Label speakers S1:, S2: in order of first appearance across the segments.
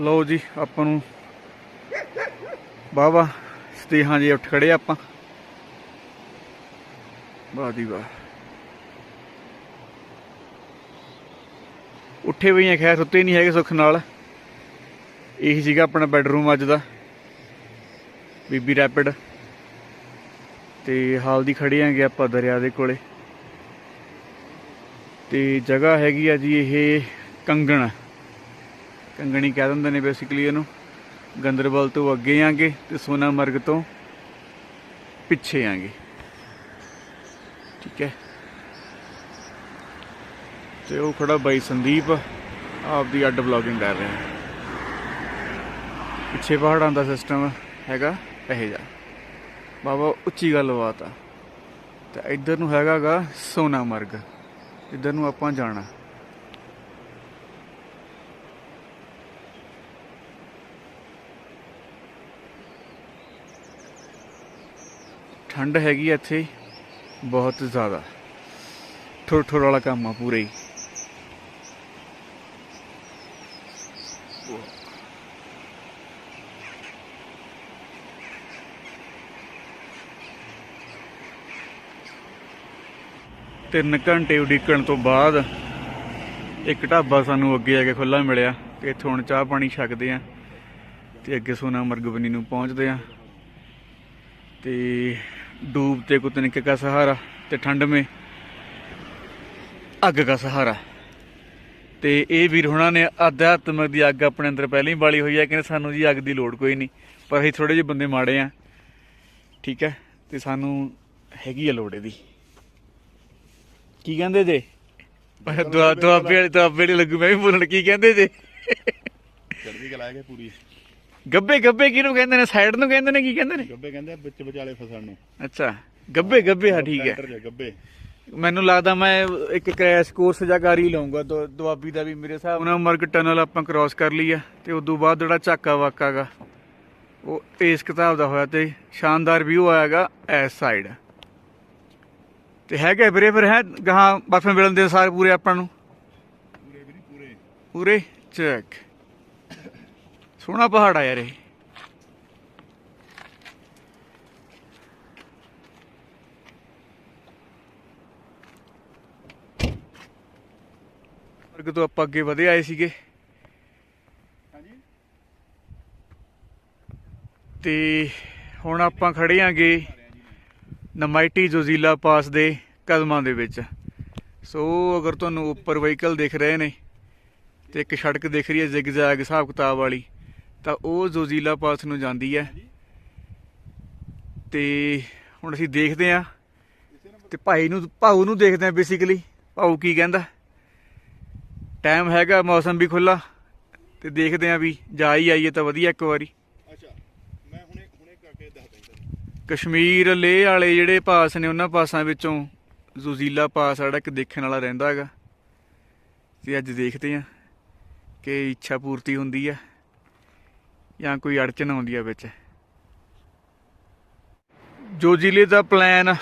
S1: ਲਓ ਜੀ, ਆਪਾਂ ਨੂੰ ਵਾਹ ਵਾਹ ਸਤੇਹਾਂ ਜੀ ਉੱਠ ਖੜੇ ਆਪਾਂ। ਵਾਹ ਦੀ ਵਾਹ। ਉੱਠੇ ਵੀ ਆ, ਖੈਰ ਸੁੱਤੇ ਨਹੀਂ ਹੈਗੇ ਸੁੱਖ ਨਾਲ। ਇਹੀ ਸੀਗਾ ਆਪਣਾ ਬੈੱਡਰੂਮ ਅੱਜ ਦਾ, ਬੀਬੀ ਰੈਪਿਡ। ਤੇ ਹਾਲ ਦੀ ਖੜੇ ਆਂਗੇ ਆਪਾਂ ਦਰਿਆ ਦੇ ਕੋਲੇ। ਤੇ ਜਗ੍ਹਾ ਹੈਗੀ ਆ ਜੀ ਇਹ ਕੰਗਣ। ਕੰਗਣੀ ਕਹਿ ਦਿੰਦੇ ਨੇ ਬੇਸਿਕਲੀ ਇਹਨੂੰ। ਗੰਦਰਬਲ ਤੋਂ ਅੱਗੇ ਆਂਗੇ ਤੇ ਸੋਨਾਮਰਗ ਤੋਂ ਪਿੱਛੇ ਆਂਗੇ। ਠੀਕ ਹੈ। ਤੇ ਉਹ ਖੜਾ ਬਾਈ ਸੰਦੀਪ ਆਪ ਦੀ ਅੱਡ ਵਲੌਗਿੰਗ ਕਰ ਰਹੇ। ਹੈ ਪਿੱਛੇ ਪਹਾੜਾਂ ਦਾ ਸਿਸਟਮ ਹੈਗਾ, ਇਹ ਜਾ ਬਾਬਾ, ਉੱਚੀ ਗੱਲਬਾਤ ਆ। ਤੇ ਇੱਧਰ ਨੂੰ ਹੈਗਾਗਾ ਸੋਨਾਮਰਗ ਇੱਧਰ ਨੂੰ ਆਪਾਂ ਜਾਣਾ। ਠੰਡ ਹੈਗੀ ਆ ਇੱਥੇ ਬਹੁਤ ਜ਼ਿਆਦਾ। ਠੁਰ ਠੁਰ ਵਾਲਾ ਕੰਮ ਆ ਪੂਰੇ ਹੀ। ਤਿੰਨ ਘੰਟੇ ਉਡੀਕਣ ਤੋਂ ਬਾਅਦ ਇੱਕ ਢਾਬਾ ਸਾਨੂੰ ਅੱਗੇ ਆ ਕੇ ਖੁੱਲਾ ਮਿਲਿਆ ਤੇ ਇੱਥੋਂ ਹੁਣ ਚਾਹ ਪਾਣੀ ਛਕਦੇ ਆ ਤੇ ਅੱਗੇ ਸੋਨਾ ਮਰਗਬਨੀ ਨੂੰ ਪਹੁੰਚਦੇ ਆ। ਤੇ ਡੂਬ ਤੇ ਕੁਤਨਿਕ ਦਾ ਸਹਾਰਾ ਤੇ ਠੰਡ ਮੇ ਅੱਗ ਦਾ ਸਹਾਰਾ। ਤੇ ਇਹ ਵੀਰ ਹੁਣਾਂ ਨੇ ਅਧਿਆਤਮਕ ਦੀ ਅੱਗ ਆਪਣੇ ਅੰਦਰ ਪਹਿਲਾਂ ਹੀ ਬਾਲੀ ਹੋਈ ਹੈ ਕਿ ਸਾਨੂੰ ਜੀ ਅੱਗ ਦੀ ਲੋੜ ਕੋਈ ਨਹੀਂ ਪਰ ਅਸੀਂ ਥੋੜੇ ਜਿਹੇ ਬੰਦੇ ਮਾੜੇ ਆ ਠੀਕ ਹੈ ਤੇ ਸਾਨੂੰ ਹੈਗੀ ਆ ਲੋੜ ਇਹਦੀ। ਕੀ ਕਹਿੰਦੇ ਜੇ? ਦੁਆ ਦੁਆਬੇ ਵਾਲੀ ਦੁਆਬੇ ਵਾਲੀ ਲੱਗੂ ਮੈਂ ਵੀ ਬੋਲਣ ਕੀ ਕਹਿੰਦੇ ਜੇ?
S2: ਚੜ੍ਹਦੀ ਕਲਾ ਕੇ ਪੂਰੀ।
S1: ਗੱਬੇ ਗੱਬੇ ਕਿਹਨੂੰ ਕਹਿੰਦੇ ਨੇ? ਸਾਈਡ ਨੂੰ ਕਹਿੰਦੇ ਨੇ ਕੀ ਕਹਿੰਦੇ ਨੇ?
S2: ਗੱਬੇ ਕਹਿੰਦੇ ਆ ਵਿੱਚ ਵਿਚਾਲੇ ਫਸਣ ਨੂੰ।
S1: ਅੱਛਾ ਗੱਬੇ ਗੱਬੇ ਹਾਂ ਠੀਕ ਹੈ।
S2: ਸੈਂਟਰ 'ਚ ਗੱਬੇ।
S1: ਮੈਨੂੰ ਲੱਗਦਾ ਮੈਂ ਇੱਕ ਕ੍ਰੈਸ਼ ਕੋਰਸ ਜਾਂ ਲਵਾਂਗਾ ਦੁ- ਦੁਆਬੀ ਦਾ ਵੀ ਮੇਰੇ ਹਿਸਾਬ ਨਾਲ। ਮਰਗ ਟਨਲ ਆਪਾਂ ਕ੍ਰਾਸ ਕਰ ਲਈ ਆ ਤੇ ਉਦੋਂ ਬਾਅਦ ਜਿਹੜਾ ਝਾਕਾ ਵਾਕਾਗਾ ਉਹ ਇਸ ਕਿਤਾਬ ਦਾ ਹੋਇਆ ਤੇ ਸ਼ਾਨਦਾਰ ਵਿਊ ਆਇਆਗਾ ਐਸ ਸਾਈਡ ਤੇ ਹੈਗਾ ਵੀਰੇ ਫਿਰ ਹੈ ਗਾਹਾਂ ਬਰਫ ਮਿਲਣ ਦੇ ਸਾਰੇ ਪੂਰੇ ਆਪਾਂ ਨੂੰ?
S2: ਪੂਰੇ ਵੀ ਨਹੀਂ ਪੂਰੇ।
S1: ਪੂਰੇ? ਚੈੱਕ ਸੋਹਣਾ ਪਹਾੜ ਆ ਯਾਰ ਇਹ। ਵਰਗ ਤੋਂ ਆਪਾਂ ਅੱਗੇ ਵਧੇ ਆਏ ਸੀਗੇ।
S2: ਹਾਂਜੀ।
S1: ਤੇ ਹੁਣ ਆਪਾਂ ਖੜੇ ਆਂਗੇ ਨਮਾਈਟੀ ਜ਼ੋਜ਼ੀਲਾ ਪਾਸ ਦੇ ਕਦਮਾਂ ਦੇ ਵਿੱਚ। ਸੋ ਅਗਰ ਤੁਹਾਨੂੰ ਉੱਪਰ ਵਹੀਕਲ ਦਿਖ ਰਹੇ ਨੇ ਤੇ ਇੱਕ ਸੜਕ ਦਿਖ ਰਹੀ ਹੈ ਜ਼ਿਗਜ਼ੈਗ ਹਿਸਾਬ ਕਿਤਾਬ ਵਾਲੀ। ਤਾਂ ਉਹ ਜ਼ੋਜ਼ੀਲਾ ਪਾਸ ਨੂੰ ਜਾਂਦੀ ਹੈ। ਤੇ ਹੁਣ ਅਸੀਂ ਦੇਖਦੇ ਆਂ ਤੇ ਭਾਈ ਨੂੰ ਭਾਊ ਨੂੰ ਦੇਖਦੇ ਆਂ ਬੇਸਿਕਲੀ ਭਾਊ ਕੀ ਕਹਿੰਦਾ? ਟਾਈਮ ਹੈਗਾ ਮੌਸਮ ਵੀ ਖੁੱਲਾ ਤੇ ਦੇਖਦੇ ਆਂ ਵੀ ਜਾ ਹੀ ਆਈਏ ਤਾਂ ਵਧੀਆ ਇੱਕ ਵਾਰੀ। ਕਸ਼ਮੀਰ ਲੇਹ ਵਾਲੇ ਜਿਹੜੇ ਪਾਸ ਨੇ ਉਹਨਾਂ ਪਾਸਾਂ ਵਿੱਚੋਂ ਜ਼ੁਜ਼ੀਲਾ ਪਾਸ ਜਿਹੜਾ ਇੱਕ ਦੇਖਣ ਵਾਲਾ ਰਹਿੰਦਾ ਹੈਗਾ। ਤੇ ਅੱਜ ਦੇਖਦੇ ਆਂ ਕਿ ਇੱਛਾ ਪੂਰਤੀ ਹੁੰਦੀ ਹੈ। ਜਾਂ ਕੋਈ ਅੜਚਨ ਆਉਂਦੀ ਹੈ ਵਿੱਚ? ਜੋ ਜ਼ਿਲ੍ਹੇ ਦਾ ਪਲਾਨ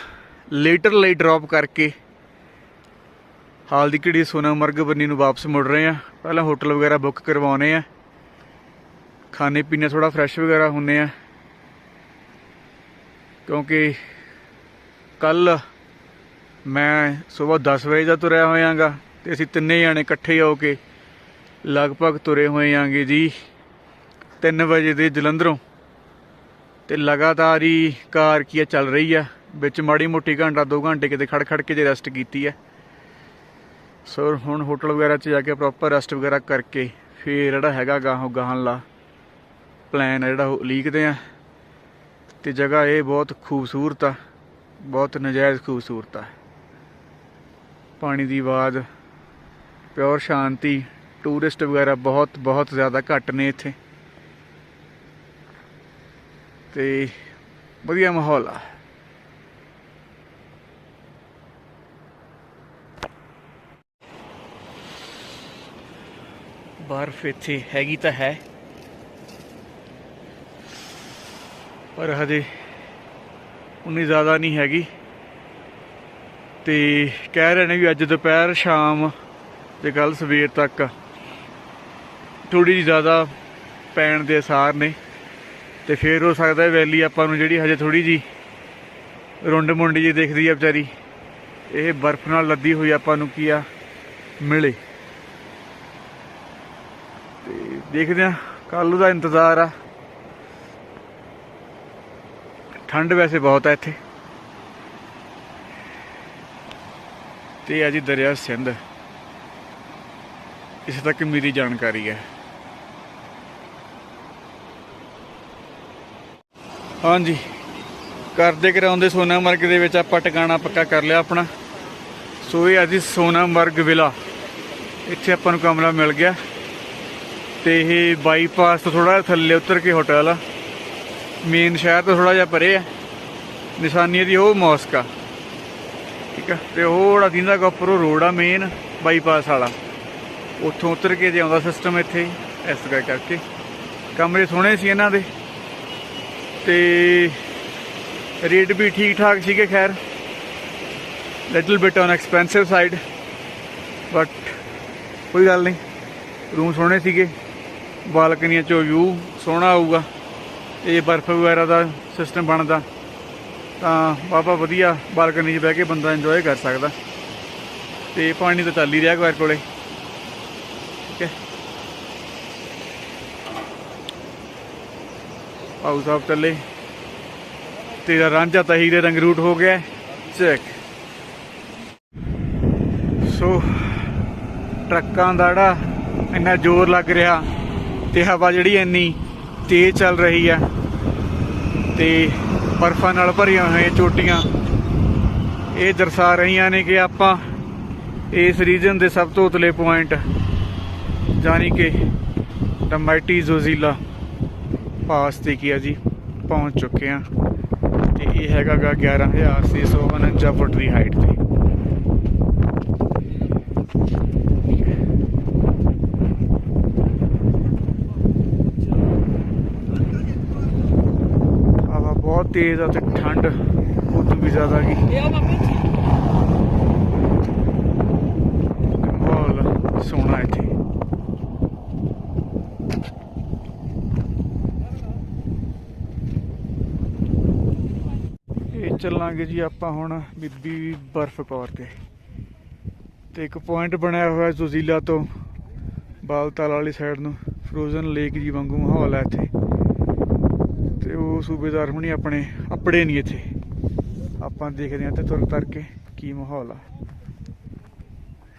S1: ਲੇਟਰ ਲਈ ਡ੍ਰੌਪ ਕਰਕੇ ਹਾਲ ਦੀ ਘੜੀ ਸੋਨਾਮਰਗ ਬੰਨੀ ਨੂੰ ਵਾਪਸ ਮੁੜ ਰਹੇ ਆ। ਪਹਿਲਾਂ ਹੋਟਲ ਵਗੈਰਾ ਬੁੱਕ ਕਰਵਾਉਣੇ ਆ। ਖਾਣੇ ਪੀਣੇ ਥੋੜਾ ਫਰੈਸ਼ ਵਗੈਰਾ ਹੁੰਨੇ ਆ। ਕਿਉਂਕਿ ਕੱਲ ਮੈਂ ਸਵੇਰ 10 ਵਜੇ ਦਾ ਤੁਰਿਆ ਹੋਇਆਗਾ ਤੇ ਅਸੀਂ ਤਿੰਨੇ ਜਾਣੇ ਇਕੱਠੇ ਹੋ ਕੇ ਲਗਭਗ ਤੁਰੇ ਹੋਏ ਆਂਗੇ ਜੀ। 3 ਵਜੇ ਦੇ ਜਲੰਧਰੋਂ। ਤੇ ਲਗਾਤਾਰ ਹੀ ਕਾਰ ਕੀ ਆ, ਚੱਲ ਰਹੀ ਆ। ਵਿੱਚ ਮਾੜੀ ਮੋਟੀ ਘੰਟਾ 2 ਘੰਟੇ ਕਿਤੇ ਖੜ ਖੜ ਕੇ ਜੇ ਰੈਸਟ ਕੀਤੀ ਆ। ਸੋ ਹੁਣ ਹੋਟਲ ਵਗੈਰਾ 'ਚ ਜਾ ਕੇ ਪ੍ਰੋਪਰ ਰੈਸਟ ਵਗੈਰਾ ਕਰਕੇ ਫੇਰ ਜਿਹੜਾ ਹੈਗਾ ਗਾਹੋਂ ਗਾਹਨ ਲਾ ਪਲਾਨ ਆ ਜਿਹੜਾ ਉਹ ਲੀਕਦੇ ਆ। ਤੇ ਜਗ੍ਹਾ ਇਹ ਬਹੁਤ ਖੂਬਸੂਰਤ ਆ, ਬਹੁਤ ਨਜਾਇਜ਼ ਖੂਬਸੂਰਤ ਆ। ਪਾਣੀ ਦੀ ਆਵਾਜ਼ ਪਿਓਰ ਸ਼ਾਂਤੀ ਟੂਰਿਸਟ ਵਗੈਰਾ ਬਹੁਤ ਬਹੁਤ ਜ਼ਿਆਦਾ ਘੱਟ ਨੇ ਇੱਥੇ। ਤੇ ਵਧੀਆ ਮਾਹੌਲ ਆ। ਬਰਫ਼ ਇੱਥੇ ਹੈਗੀ ਤਾਂ ਹੈ। ਪਰ ਹਜੇ ਉਨੀ ਜ਼ਿਆਦਾ ਨਹੀਂ ਹੈਗੀ। ਤੇ ਕਹਿ ਰਹੇ ਨੇ ਵੀ ਅੱਜ ਦੁਪਹਿਰ, ਸ਼ਾਮ ਤੇ ਕੱਲ ਸਵੇਰ ਤੱਕ ਥੋੜੀ ਜਿਹੀ ਜ਼ਿਆਦਾ ਪੈਣ ਦੇ ਅਸਾਰ ਨੇ। ਤੇ ਫੇਰ ਹੋ ਸਕਦਾ ਵੈਲੀ ਆਪਾਂ ਨੂੰ ਜਿਹੜੀ ਹਜੇ ਥੋੜੀ ਜੀ ਰੁੰਡ ਮੁੰਡੀ ਜੀ ਦਿਖਦੀ ਆ ਵਿਚਾਰੀ, ਇਹ ਬਰਫ਼ ਨਾਲ ਲੱਦੀ ਹੋਈ ਆਪਾਂ ਨੂੰ ਕੀ ਆ, ਮਿਲੇ। ਤੇ ਦੇਖਦੇ ਆ ਕੱਲ ਦਾ ਇੰਤਜ਼ਾਰ ਆ। ਠੰਡ ਵੈਸੇ ਬਹੁਤ ਆ ਇੱਥੇ। ਤੇ ਆ ਜੀ ਦਰਿਆ ਸਿੰਧ। ਇਸ ਤੱਕ ਮੇਰੀ ਜਾਣਕਾਰੀ ਹੈ। ਹਾਂਜੀ। ਕਰਦੇ ਕਰਾਉਂਦੇ ਸੋਨਾਮਰਗ ਦੇ ਵਿੱਚ ਆਪਾਂ ਟਿਕਾਣਾ ਪੱਕਾ ਕਰ ਲਿਆ ਆਪਣਾ। ਸੋ ਇਹ ਅੱਜ ਸੋਨਾਮਰਗ ਵਿਲਾ। ਇੱਥੇ ਆਪਾਂ ਨੂੰ ਕਮਰਾ ਮਿਲ ਗਿਆ। ਤੇ ਇਹ ਬਾਈਪਾਸ ਤੋਂ ਥੋੜਾ ਥੱਲੇ ਉਤਰ ਕੇ ਹੋਟਲ ਆ। ਮੇਨ ਸ਼ਹਿਰ ਤੋਂ ਥੋੜਾ ਜਿਹਾ ਪਰੇ ਆ। ਨਿਸ਼ਾਨੀ ਦੀ ਉਹ ਮੌਸਕ ਆ। ਠੀਕ ਆ? ਤੇ ਉਹ ਜਿਹੜਾ ਦਿੰਦਾ ਉੱਪਰ ਰੋਡ ਆ ਮੇਨ ਬਾਈਪਾਸ ਵਾਲਾ। ਉੱਥੋਂ ਉਤਰ ਕੇ ਜੇ ਆਉਂਦਾ ਸਿਸਟਮ ਇੱਥੇ, ਇਸ ਤਰ੍ਹਾਂ ਕਰਕੇ। ਕਮਰੇ ਸੋਹਣੇ ਸੀ ਇਹਨਾਂ ਦੇ। ਤੇ ਰੇਟ ਵੀ ਠੀਕ ਠਾਕ ਸੀਗੇ, ਖੈਰ। Little bit on expensive side but ਕੋਈ ਗੱਲ ਨਹੀਂ। ਰੂਮ ਸੋਹਣੇ ਸੀਗੇ, ਬਾਲਕਨੀਆਂ ਚੋਂ ਵਿਊ ਸੋਹਣਾ ਆਊਗਾ। ਇਹ ਬਰਫ਼ ਵਗੈਰਾ ਦਾ ਸਿਸਟਮ ਬਣਦਾ, ਤਾਂ ਬਾਬਾ ਵਧੀਆ ਬਾਲਕਨੀ 'ਚ ਬਹਿ ਕੇ ਬੰਦਾ ਇੰਜੋਏ ਕਰ ਸਕਦਾ। ਤੇ ਪਾਣੀ ਤਾਂ ਚੱਲ ਹੀ ਰਿਹਾ ਘਰ ਕੋਲੇ ਠੀਕ ਹੈ ਪਾਉ ਸਾਹਿਬ ਚੱਲੇ ਤੇਰਾ ਰਾਂਝਾ ਤਾਂ ਹੀਰੇ ਰੰਗ ਰੂਟ ਹੋ ਗਿਆ। ਚੈੱਕ। ਸੋ, ਟਰੱਕਾਂ ਦਾ ਜਿਹੜਾ ਇੰਨਾ ਜ਼ੋਰ ਲੱਗ ਰਿਹਾ, ਤੇ ਹਵਾ ਜਿਹੜੀ ਇੰਨੀ ਤੇਜ਼ ਚੱਲ ਰਹੀ ਆ, ਤੇ ਬਰਫਾਂ ਨਾਲ ਭਰੀਆਂ ਹੋਈਆਂ ਚੋਟੀਆਂ। ਇਹ ਦਰਸਾ ਰਹੀਆਂ ਨੇ ਕਿ ਆਪਾਂ ਇਸ ਰੀਜਨ ਦੇ ਸਭ ਤੋਂ ਉਤਲੇ ਪੁਆਇੰਟ ਜਾਨੀ ਕਿ ਦ ਜ਼ੋਜ਼ੀਲਾ ਪਾਸ ਤੇ ਕੀ ਆ ਜੀ? ਪਹੁੰਚ ਚੁੱਕੇ ਆ ਤੇ ਇਹ ਹੈਗਾ ਗਾ 11649 ਫੁੱਟ ਦੀ ਹਾਈਟ ਤੇ। ਹਵਾ ਬਹੁਤ ਤੇਜ਼ ਆ ਤੇ ਠੰਡ ਉਦੋਂ ਵੀ ਜ਼ਿਆਦਾ ਗਈ ਮਾਹੌਲ ਸੋਹਣਾ ਇੱਥੇ ਇਹ ਚੱਲਾਂਗੇ ਜੀ ਆਪਾਂ ਹੁਣ ਬੀਬੀ ਬਰਫ਼ ਕੌਰ ਤੇ। ਤੇ ਇੱਕ ਪੁਆਇੰਟ ਬਣਿਆ ਹੋਇਆ ਜ਼ੁਜ਼ੀਲਾ ਤੋਂ ਬਾਲਤਾਲ ਵਾਲੀ ਸਾਈਡ ਨੂੰ ਫਰੋਜ਼ਨ ਲੇਕ ਜੀ ਵਾਂਗੂ ਮਾਹੌਲ ਹੈ ਇੱਥੇ। ਤੇ ਉਹ ਸੂਬੇਦਾਰ ਹੁਣੀ ਆਪਣੇ ਆਪੜੇ ਨਹੀਂ ਇੱਥੇ। ਆਪਾਂ ਦੇਖਦੇ ਹਾਂ ਤੇ ਤੁਰ ਤਰ ਕੇ ਕੀ ਮਾਹੌਲ ਆ।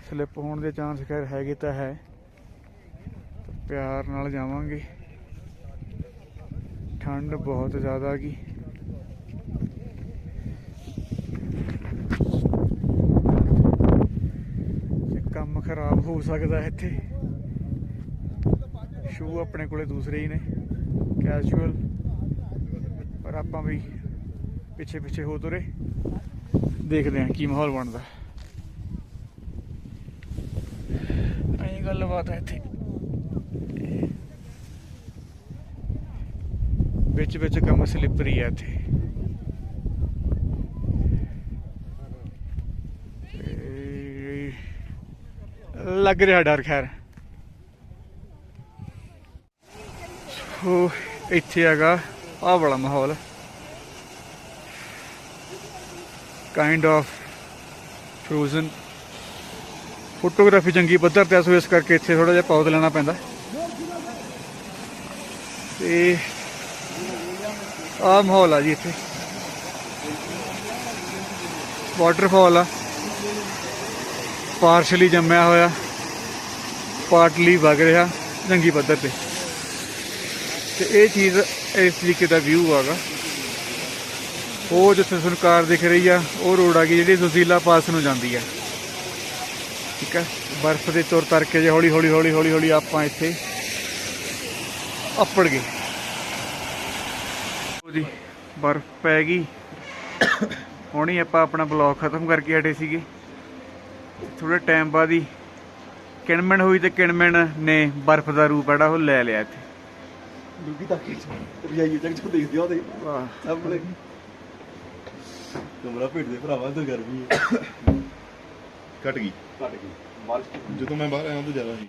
S1: ਸਲਿੱਪ ਹੋਣ ਦੇ ਚਾਂਸ ਖੈਰ ਹੈਗੇ ਤਾਂ ਹੈ। ਪਿਆਰ ਨਾਲ ਜਾਵਾਂਗੇ। ਠੰਡ ਬਹੁਤ ਜ਼ਿਆਦਾ ਗਈ ਤੇ ਕੰਮ ਖਰਾਬ ਹੋ ਸਕਦਾ ਇੱਥੇ। ਸ਼ੂ ਆਪਣੇ ਕੋਲੇ ਦੂਸਰੇ ਹੀ ਨੇ ਕੈਜੂਅਲ ਪਰ ਆਪਾਂ ਵੀ ਪਿੱਛੇ ਪਿੱਛੇ ਹੋ ਤੁਰੇ। ਦੇਖਦੇ ਹਾਂ ਕੀ ਮਾਹੌਲ ਬਣਦਾ। ਐਂ ਗੱਲਬਾਤ ਹੈ ਇੱਥੇ। ਵਿੱਚ ਵਿੱਚ ਕੰਮ ਸਲਿੱਪਰੀ ਹੈ ਇੱਥੇ ਤੇ ਲੱਗ ਰਿਹਾ ਡਰ ਖੈਰ। ਉਹ ਇੱਥੇ ਹੈਗਾ ਆਹ ਵਾਲਾ ਮਾਹੌਲ। ਕਾਈਂਡ ਆਫ ਫਰੋਜ਼ਨ ਫੋਟੋਗ੍ਰਾਫੀ ਚੰਗੀ ਪੱਧਰ ਤੇ ਆ, ਸੋ ਇਸ ਕਰਕੇ ਇੱਥੇ ਥੋੜਾ ਜਿਹਾ ਪੌਦ ਲੈਣਾ ਪੈਂਦਾ। ਤੇ ਆਹ ਮਾਹੌਲ ਆ ਜੀ ਇੱਥੇ। ਵਾਟਰਫਾਲ ਆ। ਪਾਰਸ਼ਲੀ ਜੰਮਿਆ ਹੋਇਆ। ਪਾਰਟਲੀ ਵਗ ਰਿਹਾ ਜੰਗੀ ਪੱਧਰ ਤੇ। ਤੇ ਇਹ ਚੀਜ਼ ਇਸ ਤਰੀਕੇ ਦਾ ਵਿਊ ਆਗਾ। ਉਹ ਜਿੱਥੇ ਤੁਹਾਨੂੰ ਕਾਰ ਦਿਖ ਰਹੀ ਆ, ਉਹ ਰੋਡ ਆ ਗਈ ਜਿਹੜੀ ਜ਼ੁਜ਼ੀਲਾ ਪਾਸ ਨੂੰ ਜਾਂਦੀ ਆ। ਠੀਕ ਆ? ਬਰਫ਼ ਦੇ ਤੁਰ ਤਰ ਕੇ ਜੇ ਹੌਲੀ ਹੌਲੀ ਹੌਲੀ ਹੌਲੀ ਹੌਲੀ ਆਪਾਂ ਇੱਥੇ ਅੱਪੜ ਗਏ। ਜੀ, ਬਰਫ਼ ਪੈ ਗਈ। ਹੁਣੀ ਆਪਾਂ ਆਪਣਾ ਬਲੌਗ ਖਤਮ ਕਰਕੇ ਹਟੇ ਸੀਗੇ। ਥੋੜੇ ਟਾਈਮ ਬਾਅਦ ਹੀ ਕਿਣਮਣ ਹੋਈ ਤੇ ਕਿਣਮਣ ਨੇ ਬਰਫ਼ ਦਾ ਰੂਪ ਜਿਹੜਾ ਉਹ ਲੈ ਲਿਆ ਇੱਥੇ।
S2: ਡੁੱਗੀ ਤੱਕ ਰਜਾਈ ਤੱਕ ਜੋ ਦੇਖਦੇ ਆ ਉਹਦੇ।
S1: ਵਾਹ।
S2: ਸਾਹਮਣੇ। ਕਮਰਾ ਭੇਟ ਦੇ ਭਰਾਵਾ ਤੇ ਗਰਮੀ ਘਟ ਗਈ। ਘਟ ਗਈ। ਜਦੋਂ ਮੈਂ ਬਾਹਰ ਆਇਆ ਉਦੋਂ ਜ਼ਿਆਦਾ ਸੀ।